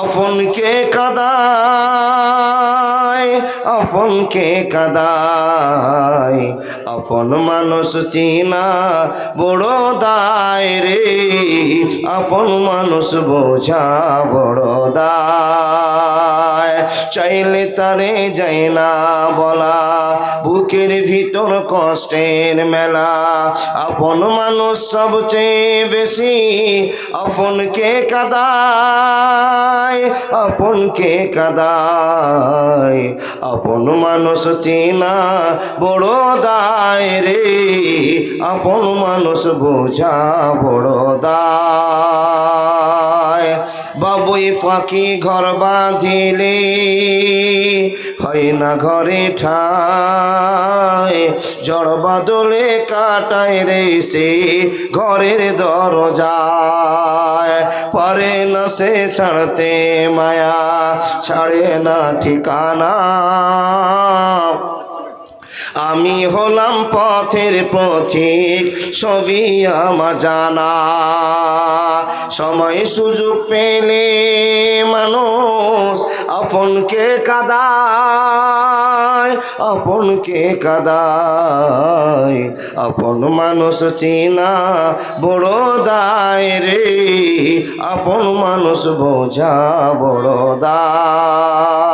আপনকে কাদায় আপনকে কাদায়? আপন মানুষ চিনা বড় দায় রে, আপন মানুষ বোঝা বড় দায়। চাইলে তারে যায় না বলা বুকের ভিতর কষ্টের মেলা। আপন মানুষ সবচেয়ে বেশি আপনকে কাদায়? আপনকে কাদায়? আপন মানুষ চেনা বড় দায় রে। আপন মানুষ বোঝা বড় দায়। বাবুই পাখি ঘর বাঁধিলে, হয় না ঘরে ঠায় জড় বাদলে কাটায় রে সে ঘরের দরজায়। পারে না সে ছাড়তে মায়া, ছাড়ে না ঠিকানা। আমি হলাম পথের পথিক, সবই আমার জানা। সময় সুযোগ পেলে মানুষ আপনকে কাদায় আপনকে কাদায়। আপন মানুষ চিনা বড় দায় রে, আপন মানুষ বোঝা বড় দায়।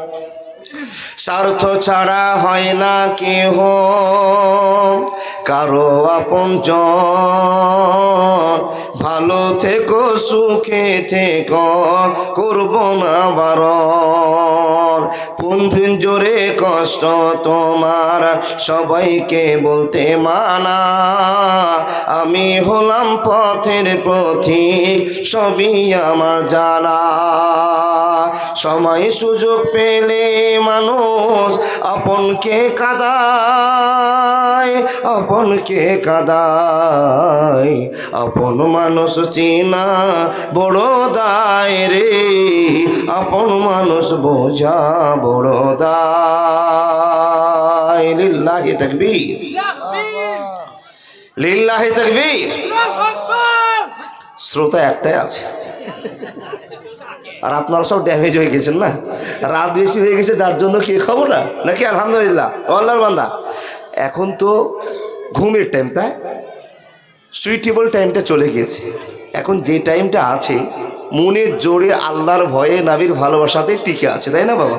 স্বার্থ ছাড়া হয় না কেহ। কারও আপন ভালো থেকো, সুখে থেকো, করব না বারণ। পুনফিন জোরে কষ্ট তোমার, সবাইকে বলতে মানা। আমি হলাম পথের পথিক সবই আমার জানা। সময় সুযোগ পেলে মানুষ আপনকে কাদায় আপনকে কাদায়। আপন মানুষ চিনা বড় দায় রে আপন মানুষ বোঝা বড় দায়। লিল্লাহি তাকবীর। লিল্লাহি তাকবীর। শ্রোতা একটাই আছে। আর আপনারা সব ড্যামেজ হয়ে গেছেন না? রাত বেশি হয়ে গেছে, যার জন্য কি খবর না? নাকি আলহামদুলিল্লাহ? আল্লাহর বান্দা। এখন তো ঘুমের টাইম তাই? সুইটেবল টাইমটা চলে গেছে। এখন যে টাইমটা আছে, মনের জোরে আল্লাহর ভয়ে নাবির ভালোবাসাতে টিকে আছে, তাই না বাবা?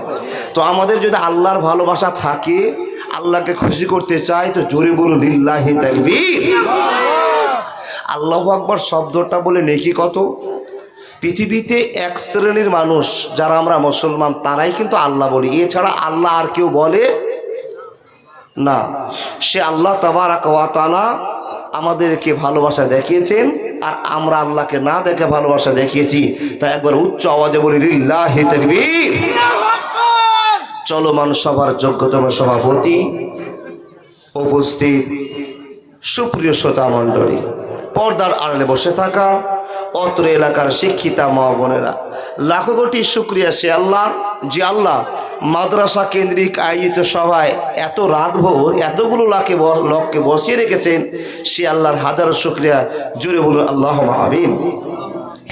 তো আমাদের যদি আল্লাহর ভালোবাসা থাকে, আল্লাহকে খুশি করতে চাই তো জোরে বলুন, লিল্লাহি তাকবীর। আল্লাহ আকবর শব্দটা বলে নেকি কত? পৃথিবীতে এক শ্রেণির মানুষ যারা আমরা মুসলমান, তারাই কিন্তু আল্লাহ বলি। এছাড়া আল্লাহ আর কেউ বলে না। সে আল্লাহ তাবারাকালা আমাদেরকে ভালোবাসা দেখিয়েছেন আর আমরা আল্লাহকে না দেখে ভালোবাসা দেখিয়েছি। তাই একবার উচ্চ আওয়াজে বলি, লিল্লাহি তাকবীর। চলমান সভার যোগ্যতম সভাপতি উপস্থিত সুপ্রিয় শ্রোতা মণ্ডলী। পর্দার আড়ালে বসে থাকা অত্র এলাকার শিক্ষিতা মা বোনেরা। লাখো কোটি শুক্রিয়া সে আল্লাহ যে আল্লাহ মাদ্রাসা কেন্দ্রিক আয়োজিত সভায় এত রাত ভোর এতগুলো লাখে লোককে বসিয়ে রেখেছেন, সে আল্লাহর হাজারো শুক্রিয়া। জুড়ে বলুন আল্লাহ আমিন।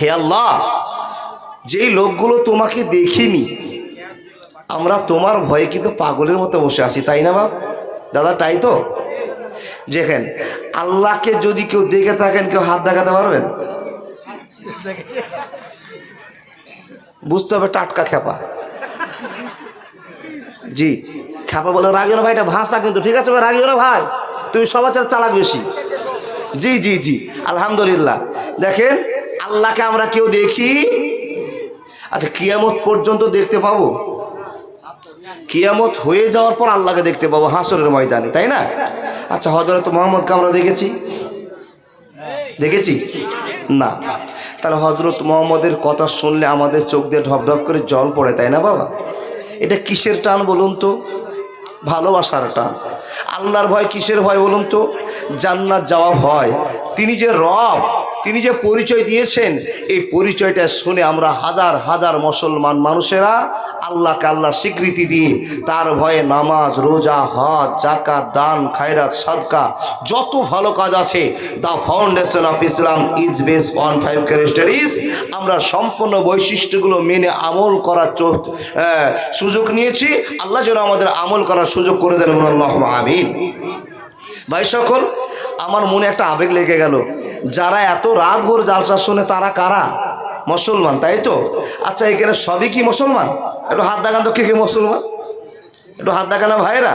হে আল্লাহ, যেই লোকগুলো তোমাকে দেখিনি, আমরা তোমার ভয়ে কিন্তু পাগলের মতো বসে আছি, তাই না বাপ দাদা, তাই তো? দেখেন আল্লাহকে যদি কেউ দেখে থাকেন, কেউ হাত দেখাতে পারবেন? বুঝতে হবে টাটকা খেপা জি, খ্যাপা বলে রাগিও না ভাই, এটা ভাষা কিন্তু, ঠিক আছে ভাই? না ভাই, তুমি সবার চার চালাক বেশি। জি জি জি, আলহামদুলিল্লাহ। দেখেন, আল্লাহকে আমরা কেউ দেখি? আচ্ছা কিয়ামত পর্যন্ত দেখতে পাবো? কিয়ামত হয়ে যাওয়ার পর আল্লাহকে দেখতে পাবো হাসরের ময়দানে, তাই না? আচ্ছা হজরত মোহাম্মদকে আমরা দেখেছি? দেখেছি? না। তাহলে হজরত মোহাম্মদের কথা শুনলে আমাদের চোখ দিয়ে ঢপ ঢপ করে জল পড়ে, তাই না বাবা? এটা কিসের টান বলুন তো? ভালোবাসার টান। আল্লাহর ভয় কিসের ভয় বলুন তো? জান্নাত যাওয়া ভয় তিনি যে রব তিনি যে পরিচয় দিয়েছেন, এই পরিচয়টা শুনে আমরা হাজার হাজার মুসলমান মানুষেরা আল্লাহকে আল্লাহ স্বীকৃতি দিয়ে তার ভয়ে নামাজ, রোজা, হজ জাকাত দান, খায়রাত, সাদকা, যত ভালো কাজ আছে, the foundation of Islam is base on five characteristics আমরা সম্পূর্ণ বৈশিষ্ট্যগুলো মেনে আমল করার সুযোগ নিয়েছি। আল্লাহ যেন আমাদের আমল করার সুযোগ করে দেন আমিন। ভাই সকল, আমার মনে একটা আবেগ লেগে গেল। যারা এত রাত ভোর জালসা শোনে তারা কারা? মুসলমান, তাই তো? আচ্ছা এখানে সবই কি মুসলমান? একটু হাত দেখান তো, কে কে মুসলমান? একটু হাত দেখানো ভাইরা